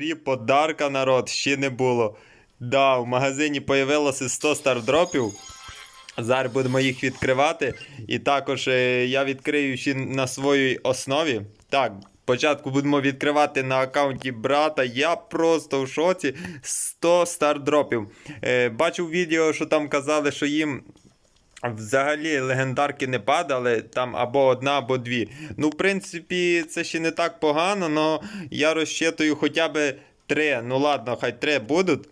Фрі подарка народ ще не було. Да, в магазині появилося 100 стардропів. Зараз будемо їх відкривати. І також е, я відкрию ще на своїй основі. Так, спочатку будемо відкривати на аккаунті брата. Я просто в шоці 100 стардропів. Е, бачив відео, що там казали, що їм Взагалі легендарки не падали, там або одна, або дві. Ну, в принципі, це ще не так погано, але я розчитую хоча б три. Ну ладно, хай три будуть.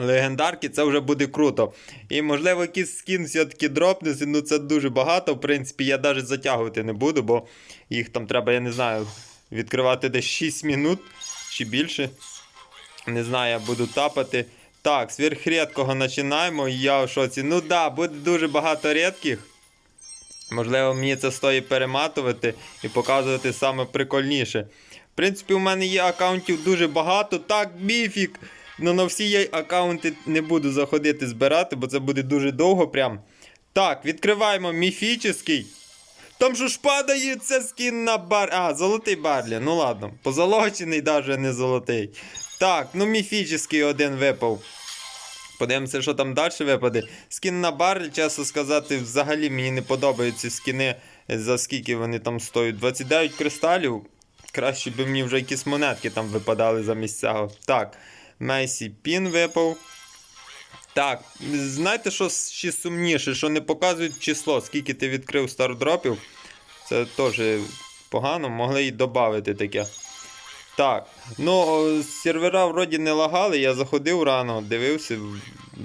Легендарки це вже буде круто. І можливо якийсь скін все-таки дропнеться, ну це дуже багато. В принципі, я навіть затягувати не буду, бо їх там треба, я не знаю, відкривати десь 6 минут чи більше. Не знаю, я буду тапати. Так, сверхрідкого починаємо. Я в шоці. Ну да, буде дуже багато рідких. Можливо, мені це стоїть перематувати і показувати саме прикольніше. В принципі, у мене є аккаунтів дуже багато. Так, міфік. Ну на всі я аккаунти не буду заходити збирати, бо це буде дуже довго прям. Так, відкриваємо міфічний. Там що ж падає це скін на бар. А, золотий барлі. Ну ладно. Позолочений навіть не золотий. Так, ну міфічний один випав. Подивимося, що там далі випаде. Скін на барлі, чесно сказати, взагалі мені не подобаються скіни, за скільки вони там стоять. 29 кристалів. Краще би мені вже якісь монетки там випадали замість цього. Так, Мейсі Пін випав. Так, знаєте, що ще сумніше, що не показують число, скільки ти відкрив стардропів. Це теж погано, могли й додати таке. Так, ну сервера вроді не лагали, я заходив рано, дивився,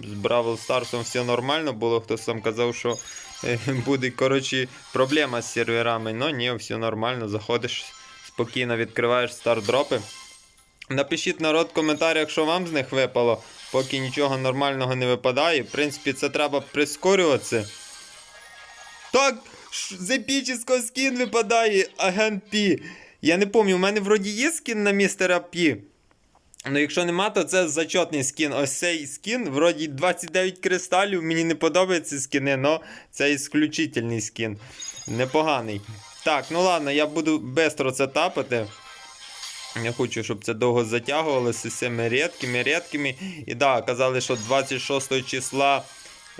з Бравл Старсом все нормально було, хтось там казав, що е, буде коротше, проблема з серверами. Ну ні, все нормально, заходиш спокійно, відкриваєш стардропи. Напишіть народ в коментарях, що вам з них випало, поки нічого нормального не випадає. В принципі, це треба прискорюватися. Так, з епічного скін випадає агент Пі. Я не пам'ятаю, у мене вроді є скін на містера Пі. Ну, якщо нема, то це зачетний скін. Ось цей скін, вроді 29 кристалів. Мені не подобаються скіни, але це ісключительний скін. Непоганий. Так, ну ладно, я буду швидко це тапати. Не хочу, щоб це довго затягувалося з цими рідкими, рідкими. І да, казали, що 26 числа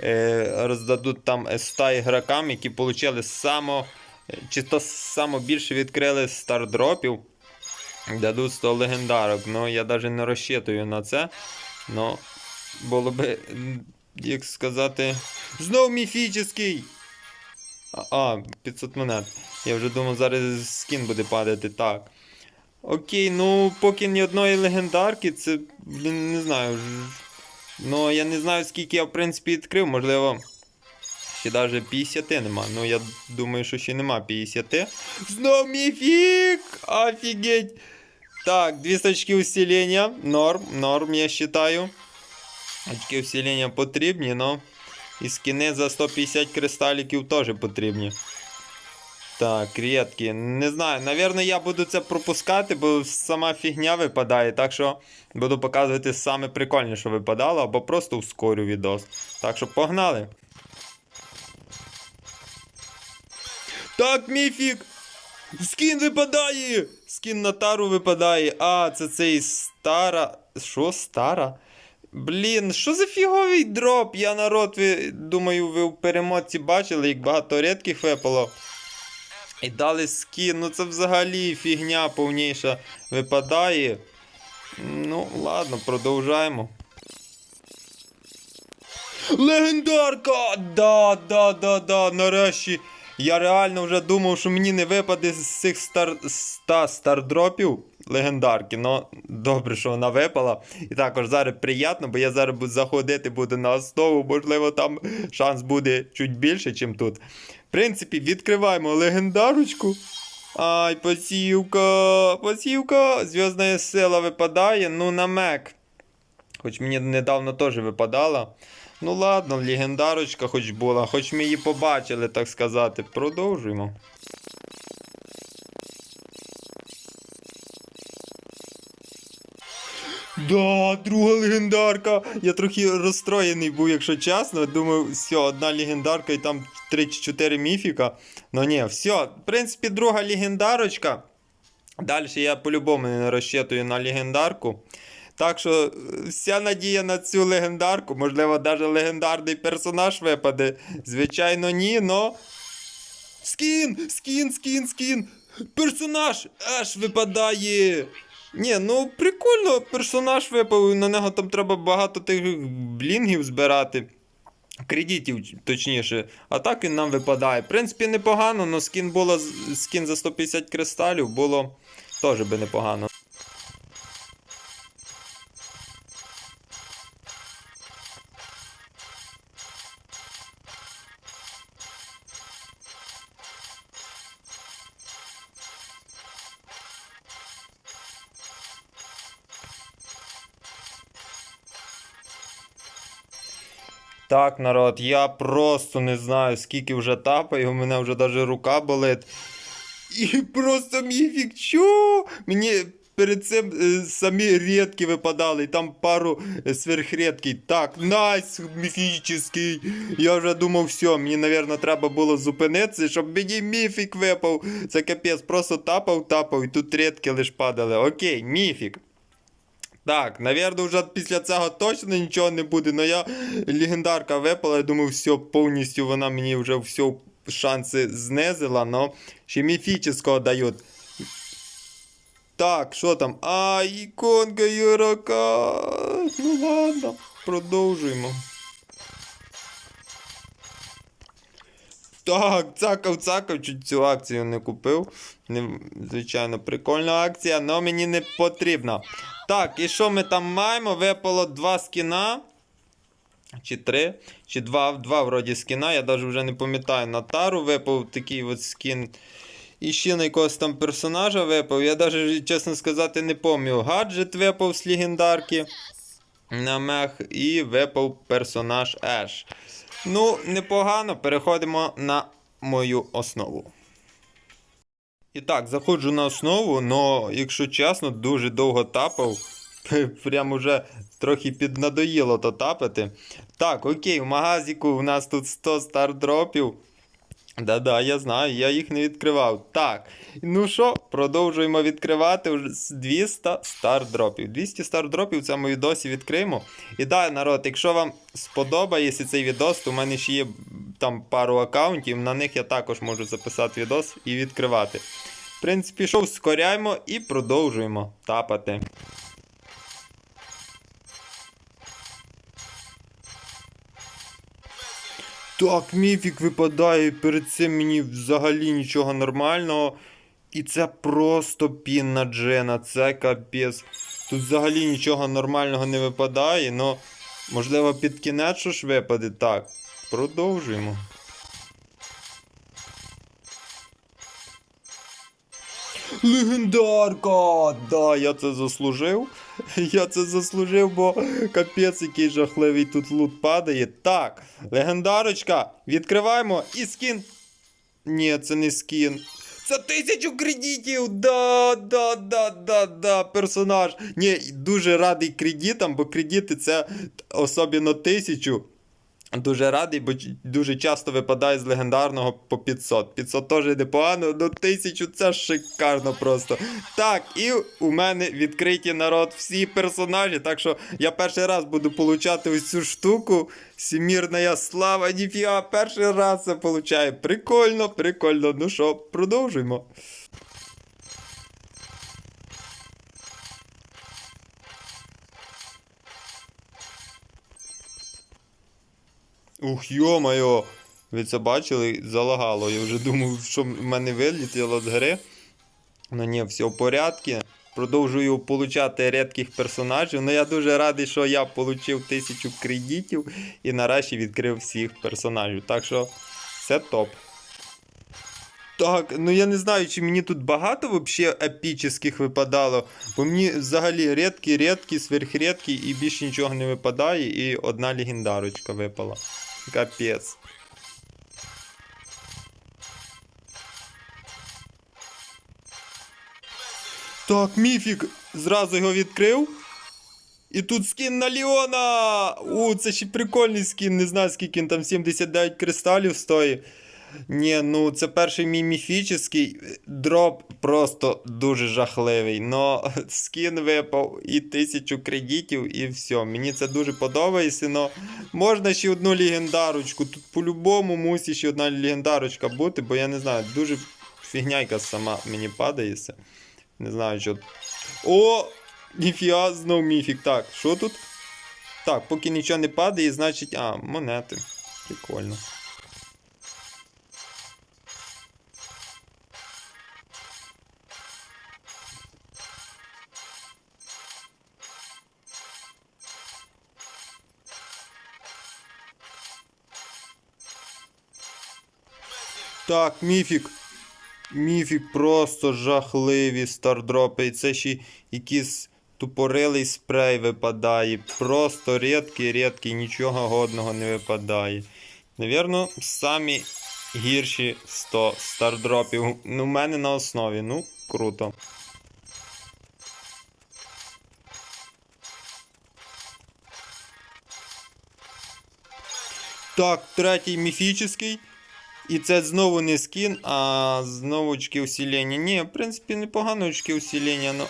е, роздадуть там 100 ігрокам, які отримали само, чи то само більше відкрили стардропів. Дадуть 100 легендарок. Ну, я навіть не розчитую на це. Ну, було би, як сказати, знов міфічний. А, а, 500 монет. Я вже думав, зараз скін буде падати. Так. Окей, ну поки ні одної легендарки, це, блін, не знаю. Ну, я не знаю, скільки я, в принципі, відкрив, можливо. Ще навіть 50 нема. Ну, я думаю, що ще нема 50. Знов міфік! Офігеть! Так, 200 очки усилення. Норм, норм, я вважаю. Очки усилення потрібні, но. І скини за 150 кристаліків теж потрібні. Так, рідкі. Не знаю, навірно, я буду це пропускати, бо сама фігня випадає. Так що буду показувати саме прикольне, що випадало, або просто ускорю відос. Так що погнали. Так, міфік! Скін випадає! Скін на тару випадає. А, це цей стара. Що, стара? Блін, що за фіговий дроп? Я народ, ви, думаю, ви в перемотці бачили, як багато рідких випало. І дали скін, ну це взагалі фігня повніша випадає. Ну, ладно, продовжаємо. Легендарка! Да, да, да, да, нарешті. Я реально вже думав, що мені не випаде з цих стар... 100 стардропів легендарки. Ну, добре, що вона випала. І також зараз приємно, бо я зараз буду заходити буду на основу, можливо, там шанс буде чуть більше, ніж тут. В принципі, відкриваємо легендарочку. Ай, посівка, посівка, зв'язна сила випадає, ну на мек. Хоч мені недавно теж випадала. Ну ладно, легендарочка хоч була, хоч ми її побачили, так сказати. Продовжуємо. Да, друга легендарка. Я трохи розстроєний був, якщо чесно. Думаю, все, одна легендарка і там 3 чи 4 міфіка. Ну ні, все. В принципі, друга легендарочка. Далі я по-любому не розчитую на легендарку. Так що е, вся надія на цю легендарку, можливо, навіть легендарний персонаж випаде. Звичайно, ні, но. Скін! Скін, скін, скін! Персонаж аж випадає! Ні, ну прикольно, персонаж випав, на нього там треба багато тих блінгів збирати. Кредитів, точніше. А так він нам випадає. В принципі, непогано, але скін було скін за 150 кристалів було теж би непогано. Так, народ, я просто не знаю, скільки вже тапаю, у мене вже навіть рука болить. І просто міфік, що? Мені перед цим е, самі рідкі випадали, і там пару е, сверхрідкий. Так, найс, міфічний. Я вже думав, все, мені, мабуть, треба було зупинитися, щоб мені міфік випав. Це капець, просто тапав, тапав, і тут рідкі лише падали. Окей, міфік. Так, навірно, вже після цього точно нічого не буде, але я легендарка випала, я думаю, все, повністю вона мені вже все шанси знизила, но ще міфічного дають. Так, що там? А, іконка Юрака. Ну ладно, продовжуємо. Так, цакав, цакав, чуть цю акцію не купив. Не, звичайно, прикольна акція, але мені не потрібна. Так, і що ми там маємо? Випало два скіна. Чи три, чи два, два вроді скіна, я навіть вже не пам'ятаю. На тару випав такий от скін. І ще на якогось там персонажа випав. Я навіть, чесно сказати, не пам'ятаю. Гаджет випав з легендарки на мех і випав персонаж Еш. Ну, непогано, переходимо на мою основу. І так, заходжу на основу, але, якщо чесно, дуже довго тапав. Прям уже трохи піднадоїло то тапати. Так, окей, в магазику у нас тут 100 стардропів. Да-да, я знаю, я їх не відкривав. Так, ну що, продовжуємо відкривати вже з 200 стардропів. 200 стардропів в цьому відосі відкриємо. І да, народ, якщо вам сподобається цей відос, то в мене ще є там пару аккаунтів, на них я також можу записати відос і відкривати. В принципі, що, скоряємо і продовжуємо тапати. Так, міфік випадає, перед цим мені взагалі нічого нормального. І це просто пінна джена, це капець. Тут взагалі нічого нормального не випадає, но можливо під кінець що ж випаде. Так, продовжуємо. Легендарка! Да, я це заслужив. Я це заслужив, бо капець, який жахливий тут лут падає. Так, легендарочка, відкриваємо і скін. Ні, це не скін. Це тисячу кредитів! Да, да, да, да, да, персонаж. Ні, дуже радий кредитам, бо кредити це особливо тисячу. Дуже радий, бо дуже часто випадає з легендарного по 500. 500 теж непогано, але 1000 це шикарно просто. Так, і у мене відкриті народ всі персонажі. Так що я перший раз буду получати ось цю штуку. Всемірна слава, ніфіга, перший раз це получаю. Прикольно, прикольно. Ну що, продовжуємо. Ух, йо-моє! Ви це бачили? Залагало. Я вже думав, що в мене вилетіло з гри. Ну ні, все в порядку. Продовжую получати рідких персонажів. Ну я дуже радий, що я отримав тисячу кредитів і нарешті відкрив всіх персонажів. Так що все топ. Так, ну я не знаю, чи мені тут багато вообще епічних випадало. Бо мені взагалі рідкі, рідкі, сверхрідкі і більше нічого не випадає, і одна легендарочка випала. Капець. Так, міфік зразу його відкрив. І тут скін на Ліона! У, це ще прикольний скін, не знаю, скільки він там 79 кристалів стоїть. Ні, ну це перший мій міфічний дроп просто дуже жахливий. Но скін випав і тисячу кредитів, і все. Мені це дуже подобається. Но можна ще одну легендарочку. Тут по-любому мусить ще одна легендарочка бути, бо я не знаю, дуже фігняйка сама мені падається. Не знаю, що. О! Ніфіга, знов міфік. Так, що тут? Так, поки нічого не падає, значить. А, монети. Прикольно. Так, міфік. Міфік просто жахливі стардропи. І це ще якийсь тупорилий спрей випадає. Просто рідкий, рідкий, нічого годного не випадає. Навірно, самі гірші 100 стардропів. Ну, в мене на основі. Ну, круто. Так, третій міфічний. І це знову не скін, а знову очки усілення. Ні, в принципі, непогано очки усілення, но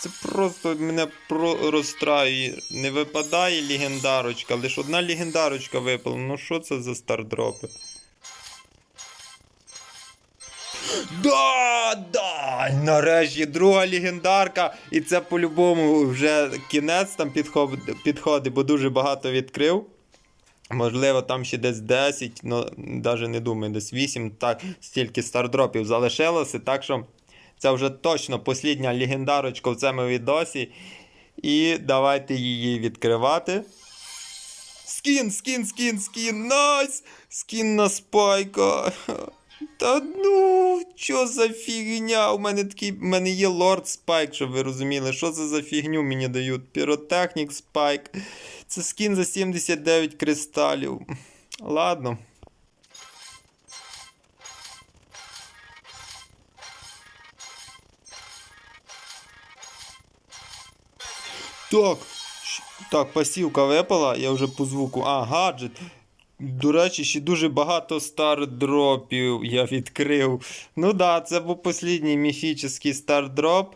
це просто мене про розстраює. Не випадає легендарочка, лише одна легендарочка випала. Ну що це за стардропи? Да, да! Нарешті друга легендарка. І це по-любому вже кінець там підходить, бо дуже багато відкрив. Можливо, там ще десь 10, ну навіть не думаю, десь 8, так, стільки стардропів залишилося. Так що це вже точно послідня легендарочка в цьому відосі. І давайте її відкривати. Скін, скін, скін, скін, найс! Скін на спайка. Та ну, що за фігня? У мене такий, у мене є лорд спайк, щоб ви розуміли, що це за фігню мені дають. Піротехнік спайк. Це скін за 79 кристалів. Ладно. Так. Так, пасівка випала, я вже по звуку. А, гаджет. До речі, ще дуже багато стардропів я відкрив. Ну да, це був послідній міфічний стардроп.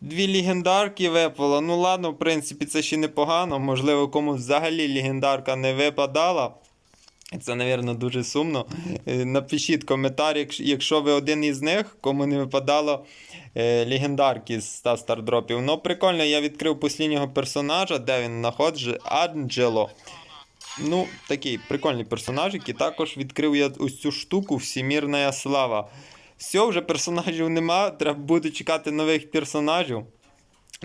Дві легендарки випало. Ну ладно, в принципі, це ще непогано. Можливо, комусь взагалі легендарка не випадала. Це, напевно, дуже сумно. Е, Напишіть коментар, якщо- ви один із них, кому не випадало е, легендарки з 100 стардропів. Ну, прикольно, я відкрив посліднього персонажа, де він знаходиться, Анджело. Ну, такий прикольний персонаж, і також відкрив я ось цю штуку Всемірна слава. Все, вже персонажів нема, треба буде чекати нових персонажів.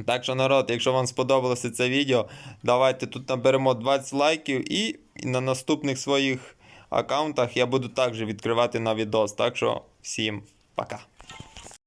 Так що, народ, якщо вам сподобалося це відео, давайте тут наберемо 20 лайків і на наступних своїх аккаунтах я буду також відкривати на відос. Так що всім пока.